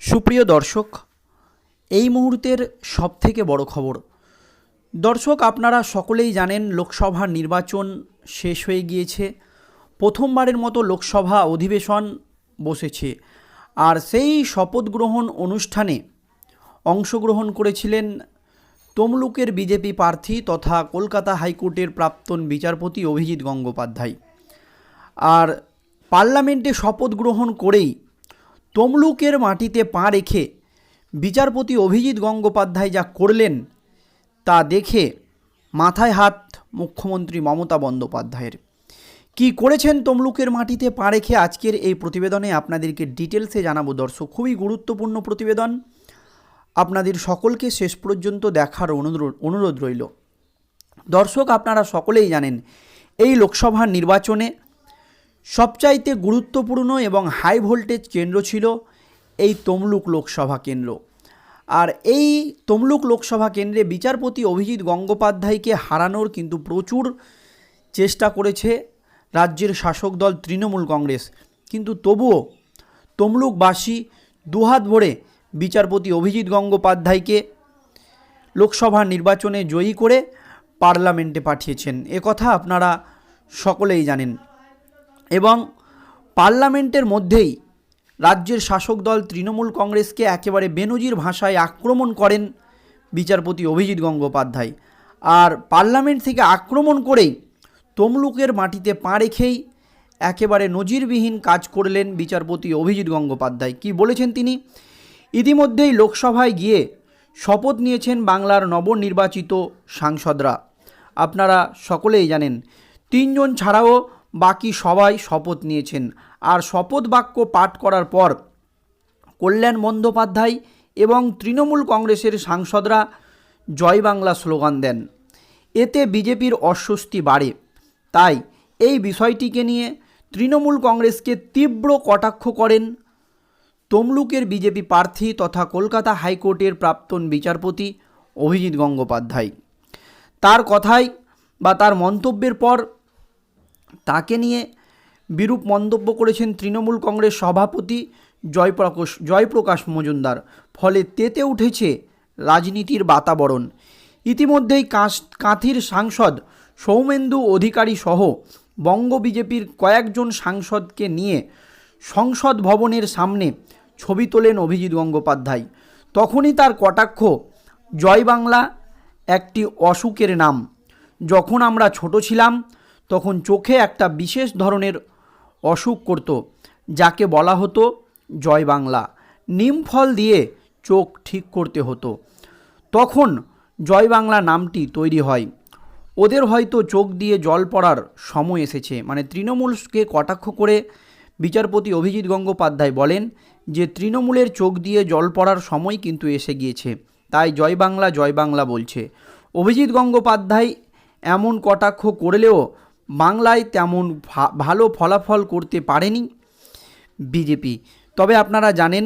সুপ্রিয় দর্শক, এই মুহূর্তের সবথেকে বড় খবর। দর্শক, আপনারা সকলেই জানেন লোকসভা নির্বাচন শেষ হয়ে গিয়েছে। প্রথমবারের মতো লোকসভা অধিবেশন বসেছে। আর সেই শপথ গ্রহণ অনুষ্ঠানে অংশগ্রহণ করেছিলেন তমলুকের বিজেপি প্রার্থী তথা কলকাতা হাইকোর্টের প্রাক্তন বিচারপতি অভিজিৎ গঙ্গোপাধ্যায়। আর পার্লামেন্টে শপথ গ্রহণ করেই তমলুকের মাটিতে পা রেখে বিচারপতি অভিজিৎ গঙ্গোপাধ্যায় যা করলেন তা দেখে মাথায় হাত মুখ্যমন্ত্রী মমতা বন্দ্যোপাধ্যায়ের। কি করেছেন তমলুকের মাটিতে পা রেখে আজকের এই প্রতিবেদনে আপনাদেরকে ডিটেলসে জানাব। দর্শক, খুবই গুরুত্বপূর্ণ প্রতিবেদন। আপনাদের সকলকে শেষ পর্যন্ত দেখার অনুরোধ অনুরোধ রইল। দর্শক, আপনারা সকলেই জানেন, এই লোকসভা নির্বাচনে সবচাইতে গুরুত্বপূর্ণ এবং হাই ভোল্টেজ কেন্দ্র ছিল এই তমলুক লোকসভা কেন্দ্র। আর এই তমলুক লোকসভা কেন্দ্রে বিচারপতি অভিজিৎ গঙ্গোপাধ্যায়কে হারানোর কিন্তু প্রচুর চেষ্টা করেছে রাজ্যের শাসক দল তৃণমূল কংগ্রেস। কিন্তু তবুও তমলুকবাসী দুহাত ভরে বিচারপতি অভিজিৎ গঙ্গোপাধ্যায়কে লোকসভা নির্বাচনে জয়ী করে পার্লামেন্টে পাঠিয়েছেন। কথা আপনারা সকলেই জানেন। এবং পার্লামেন্টের মধ্যেই রাজ্যের শাসক দল তৃণমূল কংগ্রেসকে একেবারে বেনজির ভাষায় আক্রমণ করেন বিচারপতি অভিজিৎ গঙ্গোপাধ্যায়। আর পার্লামেন্ট থেকে আক্রমণ করেই তমলুকের মাটিতে পা রেখেই একেবারে নজিরবিহীন কাজ করলেন বিচারপতি অভিজিৎ গঙ্গোপাধ্যায়। কি বলেছেন তিনি? ইতিমধ্যেই লোকসভায় গিয়ে শপথ নিয়েছেন বাংলার নবনির্বাচিত সাংসদরা। আপনারা সকলেই জানেন, তিনজন ছাড়াও বাকি সবাই শপথ নিয়েছেন। আর শপথ বাক্য পাঠ করার পর কল্যাণ বন্দ্যোপাধ্যায় এবং তৃণমূল কংগ্রেসের সাংসদরা জয় বাংলা স্লোগান দেন। এতে বিজেপির অস্বস্তি বাড়ে। তাই এই বিষয়টিকে নিয়ে তৃণমূল কংগ্রেসকে তীব্র কটাক্ষ করেন তমলুকের বিজেপি প্রার্থী তথা কলকাতা হাইকোর্টের প্রাক্তন বিচারপতি অভিজিৎ গঙ্গোপাধ্যায়। তার কথাই বা তার মন্তব্যের পর তাকে নিয়ে বিরূপ মন্তব্য করেছেন তৃণমূল কংগ্রেস সভাপতি জয়প্রকাশ জয়প্রকাশ মজুমদার। ফলে তেতে উঠেছে রাজনীতির বাতাবরণ। ইতিমধ্যেই কাঁথির সাংসদ সৌমেন্দু অধিকারী সহ বঙ্গ বিজেপির কয়েকজন সাংসদকে নিয়ে সংসদ ভবনের সামনে ছবি তোলেন অভিজিৎ গঙ্গোপাধ্যায়। তখনই তার কটাক্ষ, জয় বাংলা একটি অসুখের নাম। যখন আমরা ছোট ছিলাম তখন চোখে একটা বিশেষ ধরনের অসুখ করত, যাকে বলা হতো জয় বাংলা। নিম ফল দিয়ে চোখ ঠিক করতে হতো। তখন জয় বাংলা নামটি তৈরি হয়। ওদের হয়তো চোখ দিয়ে জল পড়ার সময় এসেছে। মানে তৃণমূলকে কটাক্ষ করে বিচারপতি অভিজিৎ গঙ্গোপাধ্যায় বলেন যে, তৃণমূলের চোখ দিয়ে জল পড়ার সময় কিন্তু এসে গিয়েছে। তাই জয় বাংলা জয় বাংলা বলছে। অভিজিৎ গঙ্গোপাধ্যায় এমন কটাক্ষ করলেও বাংলায় তেমন ভালো ফলাফল করতে পারেনি বিজেপি। তবে আপনারা জানেন,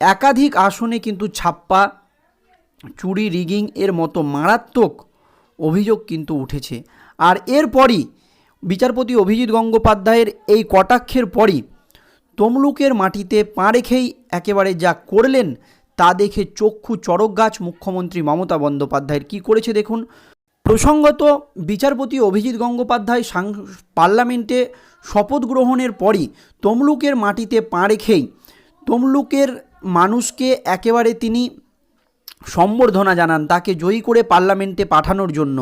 একাধিক আসনে কিন্তু ছাপ্পা, চুরি, রিগিং এর মতো মারাত্মক অভিযোগ কিন্তু উঠেছে। আর এরপরই বিচারপতি অভিজিৎ গঙ্গোপাধ্যায়ের এই কটাক্ষের পরই তমলুকের মাটিতে পা রেখেই একেবারে যা করলেন তা দেখে চক্ষু চড়ক গাছ মুখ্যমন্ত্রী মমতা বন্দ্যোপাধ্যায়ের। কী করেছে দেখুন প্রসঙ্গত, বিচারপতি অভিজিৎ গঙ্গোপাধ্যায় সাং, পার্লামেন্টে শপথ গ্রহণের পরই তমলুকের মাটিতে পা রেখেই তমলুকের মানুষকে একেবারে তিনি সম্বর্ধনা জানান তাকে জয়ী করে পার্লামেন্টে পাঠানোর জন্য।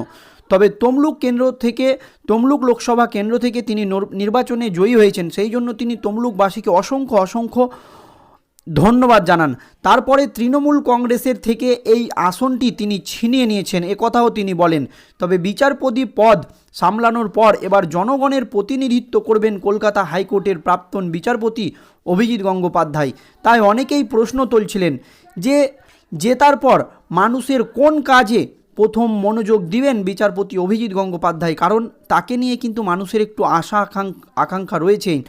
তবে তমলুক কেন্দ্র থেকে, তমলুক লোকসভা কেন্দ্র থেকে তিনি নির্বাচনে জয়ী হয়েছেন। সেই জন্য তিনি তমলুকবাসীকে অসংখ্য অসংখ্য ধন্যবাদ জানান। তারপরে তৃণমূল কংগ্রেসের থেকে এই আসনটি তিনি ছিনিয়ে নিয়েছেন কথাও তিনি বলেন। তবে বিচারপতি পদ সামলানোর পর এবার জনগণের প্রতিনিধিত্ব করবেন কলকাতা হাইকোর্টের প্রাক্তন বিচারপতি অভিজিৎ গঙ্গোপাধ্যায়। তাই অনেকেই প্রশ্ন তুলছিলেন যে জেতার পর মানুষের কোন কাজে প্রথম মনোযোগ দিবেন বিচারপতি অভিজিৎ গঙ্গোপাধ্যায়? কারণ তাকে নিয়ে কিন্তু মানুষের একটু আশা আকাঙ্ক্ষা রয়েছেই।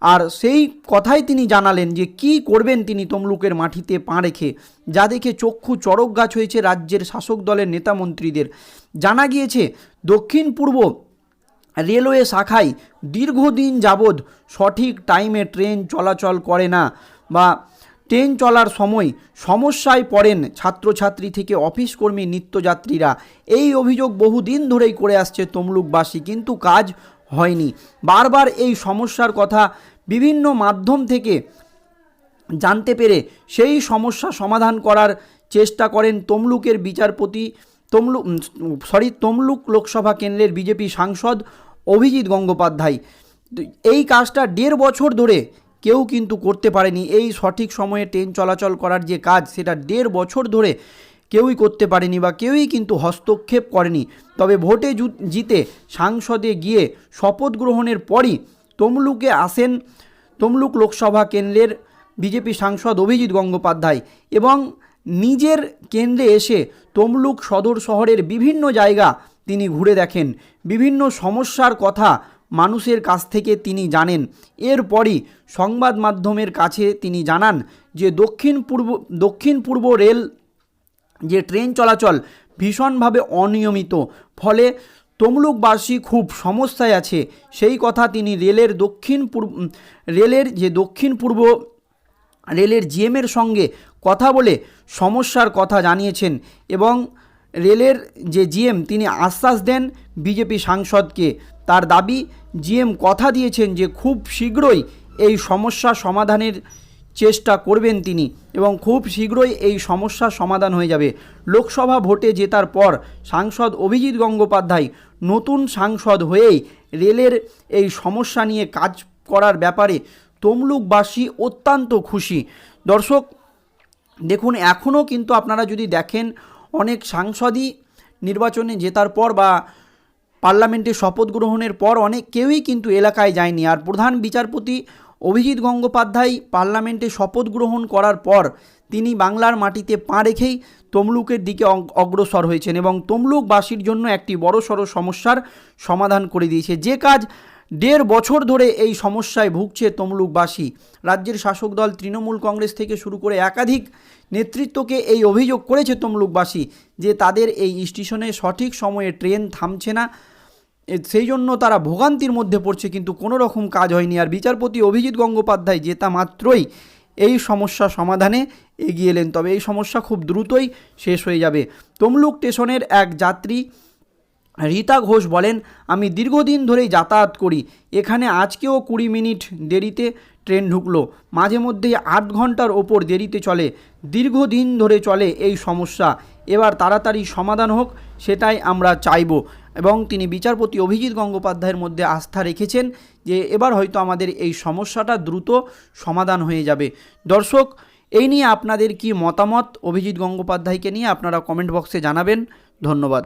আর সেই কথাই তিনি জানালেন যে, কি করবেন তিনি তমলুকের মাটিতে পা রেখে? যা দেখে চক্ষু চড়ক গাছ হয়েছে রাজ্যের শাসক দলের নেতা মন্ত্রীদের। জানা গিয়েছে, দক্ষিণ পূর্ব রেলওয়ে শাখায় দীর্ঘদিন যাবৎ সঠিক টাইমে ট্রেন চলাচল করে না বা ট্রেন চলার সময় সমস্যায় পড়েন ছাত্রছাত্রী থেকে অফিস কর্মী নিত্যযাত্রীরা। এই অভিযোগ বহুদিন ধরেই করে আসছে তমলুকবাসী। কিন্তু কাজ হয়নি। বারবার এই সমস্যার কথা বিভিন্ন মাধ্যম থেকে জানতে পেরে সেই সমস্যা সমাধান করার চেষ্টা করেন তমলুকের বিচারপতি তমলুক সরি, তমলুক লোকসভা কেন্দ্রের বিজেপি সাংসদ অভিজিৎ গঙ্গোপাধ্যায়। এই কাজটা দেড় বছর ধরে কেউ কিন্তু করতে পারেনি। এই সঠিক সময়ে ট্রেন চলাচল করার যে কাজ, সেটা দেড় বছর ধরে কেউই করতে পারেনি বা কেউই কিন্তু হস্তক্ষেপ করেনি। তবে ভোটে জিতে সাংসদে গিয়ে শপথ গ্রহণের পরই তমলুকে আসেন তমলুক লোকসভা কেন্দ্রের বিজেপি সাংসদ অভিজিৎ গঙ্গোপাধ্যায় এবং নিজের কেন্দ্রে এসে তমলুক সদর শহরের বিভিন্ন জায়গা তিনি ঘুরে দেখেন। বিভিন্ন সমস্যার কথা মানুষের কাছ থেকে তিনি জানেন। এরপরই সংবাদ মাধ্যমের কাছে তিনি জানান যে দক্ষিণ পূর্ব দক্ষিণ পূর্ব রেল যে ট্রেন চলাচল ভীষণভাবে অনিয়মিত, ফলে তমলুকবাসী খুব সমস্যায় আছে। সেই কথা তিনি রেলের দক্ষিণ পূর্ব রেলের যে দক্ষিণ পূর্ব, রেলের জিএমের সঙ্গে কথা বলে সমস্যার কথা জানিয়েছেন এবং রেলের যে জিএম, তিনি আশ্বাস দেন বিজেপি সাংসদকে। তার দাবি, জিএম কথা দিয়েছেন যে খুব শীঘ্রই এই সমস্যা সমাধানের চেষ্টা করবেন তিনি এবং খুব শীঘ্রই এই সমস্যার সমাধান হয়ে যাবে। লোকসভা ভোটে জেতার পর সাংসদ অভিজিৎ গঙ্গোপাধ্যায় নতুন সাংসদ হয়েই রেলের এই সমস্যা নিয়ে কাজ করার ব্যাপারে তমলুকবাসী অত্যন্ত খুশি। দর্শক, দেখুন, এখনও কিন্তু আপনারা যদি দেখেন, অনেক সাংসদই নির্বাচনে জেতার পর বা পার্লামেন্টে শপথ গ্রহণের পর অনেক কেউই কিন্তু এলাকায় যায়নি। আর প্রধান বিচারপতি অভিজিৎ গঙ্গোপাধ্যায় পার্লামেন্টে শপথ গ্রহণ করার পর তিনি বাংলার মাটিতে পা রেখেই তমলুকের দিকে অগ- অগ্রসর হয়েছেন এবং তমলুকবাসীর জন্য একটি বড়সড় সমস্যার সমাধান করে দিয়েছে। যে কাজ দেড় বছর ধরে এই সমস্যায় ভুগছে তমলুকবাসী, রাজ্যের শাসক দল তৃণমূল কংগ্রেস থেকে শুরু করে একাধিক নেতৃত্বকে এই অভিযোগ করেছে তমলুকবাসী যে তাদের এই স্টেশনে সঠিক সময়ে ট্রেন থামছে না। সেই জন্য তারা ভোগান্তির মধ্যে পড়ছে, কিন্তু কোনো রকম কাজ হয়নি। আর বিচারপতি অভিজিৎ গঙ্গোপাধ্যায় জেতা মাত্রই এই সমস্যা সমাধানে এগিয়ে এলেন। তবে এই সমস্যা খুব দ্রুতই শেষ হয়ে যাবে। তমলুক স্টেশনের এক যাত্রী রীতা ঘোষ বলেন, আমি দীর্ঘদিন ধরেই যাতায়াত করি। এখানে আজকেও কুড়ি মিনিট দেরিতে ট্রেন ঢুকলো। মাঝে মধ্যেই আট ঘণ্টার ওপর দেরিতে চলে। দীর্ঘদিন ধরে চলে এই সমস্যা। এবার তাড়াতাড়ি সমাধান হোক, সেটাই আমরা চাইব। এবং তিনি বিচারপতি অভিজিৎ গঙ্গোপাধ্যায়ের মধ্যে আস্থা রেখেছেন যে, এবার হয়তো আমাদের এই সমস্যাটা দ্রুত সমাধান হয়ে যাবে। দর্শক, এই নিয়ে আপনাদের কি মতামত? অভিজিৎ গঙ্গোপাধ্যায়কে নিয়ে আপনারা কমেন্ট বক্সে জানাবেন। ধন্যবাদ।